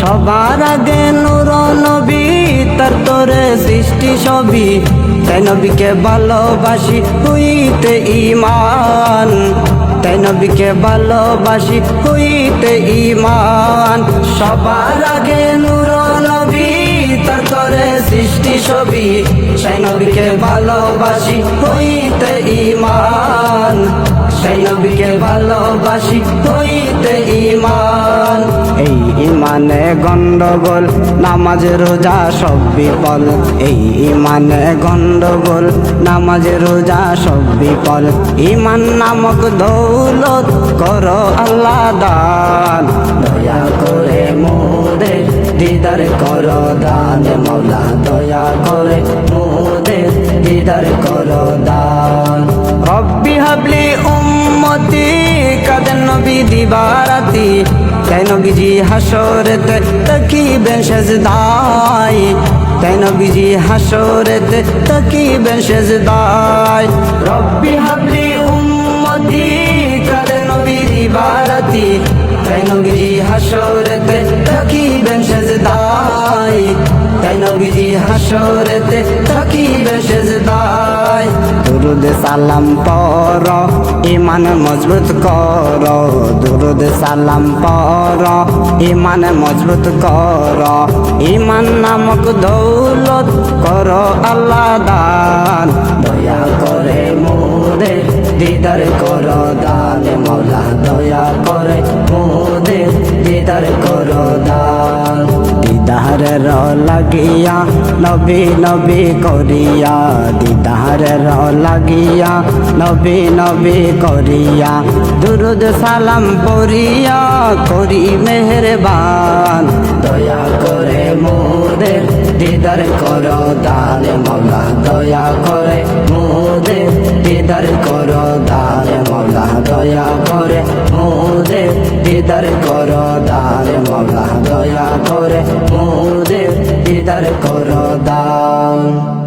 সবার আগে নূর নবী, তার তোরে সৃষ্টি সবই তাই নবীকে ভালোবাসি, হইতে ইমান তাই নবীকে ভালোবাসি, হইতে ইমান সবার আগে নূর নবী, তার তোরে সৃষ্টি ছবি। সেই নবীকে ভালোবাসি, হইতে ইমান সেই নবীকে ভালোবাসি এই ইমানে গন্ডগোল, নামাজ, রোজা সব বিপল এই ইমানে গন্ডগোল, নামাজ, রোজা সব বিপল ইমান নামক দৌলত করো আল্লাহ দান। দয়া করে মোদের দিদার করো দান। মৌলা, দয়া করে মোদের দিদার করো দান। রব্বি হাবলি উম্মতি, কাদের নবী দিবারাতি তাই নবীজি হাসরেতে তাকিবেন সেজদায়। তাই নবীজি হাসরেতে তাকিবেন সেজদায়। রব্বি হাবলি উম্মতি কাদের নবী দিবারাতি তাই নবীজি হাসরেতে তাকিবেন সেজদায়। তাই নবীজি হাসরেতে তাকিবেন সেজদায়। দুরুদ সালাম পর ইমান মজবুত কর, দুরুদ সালাম পর। ইমান মজবুত কর, ইমান নামক দৌলত কর আল্লাহ দান। দয়া করে মোদের দিদার কর দান। মৌলা দয়া করে মোদের দিদার কর দান। দিদারের লাগিয়া, নবী নবী করিয়া দিদারের লাগিয়া, নবী নবী করিয়া, দুরুদ সালাম পড়িয়া করি মেহরবান। দয়া করে মোদের দিদার কর দান, মৌলা দয়া করে মোদের দিদার কর দান, মৌলা দয়া করে মোদের দিদার কর দান। দিদার কর দান